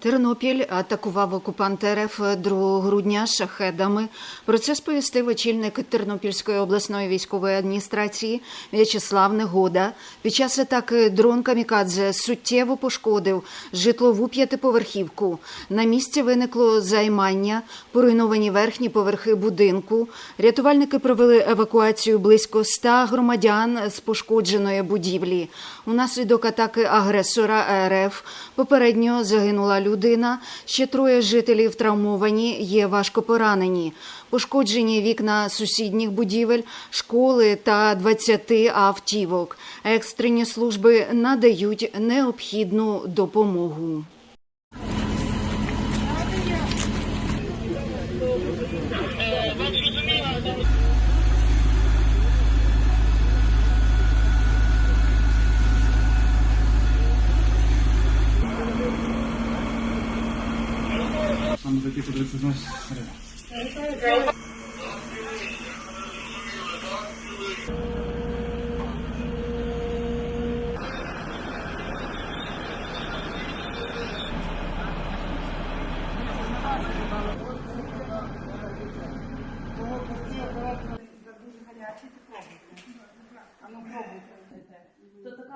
Тернопіль атакував окупант РФ 2 грудня шахедами. Про це сповістив очільник Тернопільської обласної військової адміністрації В'ячеслав Негода. Під час атаки дрон Камікадзе суттєво пошкодив житлову п'ятиповерхівку. На місці виникло займання, поруйновані верхні поверхи будинку. Рятувальники провели евакуацію близько 100 громадян з пошкодженої будівлі. Унаслідок атаки агресора РФ попередньо загинула людина. Ще троє жителів травмовані, є важко поранені. Пошкоджені вікна сусідніх будівель, школи та 20 автівок. Екстрені служби надають необхідну допомогу. Там зайти подивитися з нас всередину. То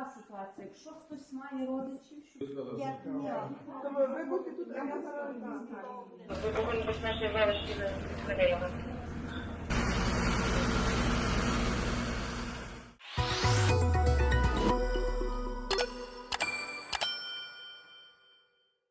така ситуація. Якщо хтось має родичів, що Ви будете тут, а я зараз повинні бути наші величі з Києва.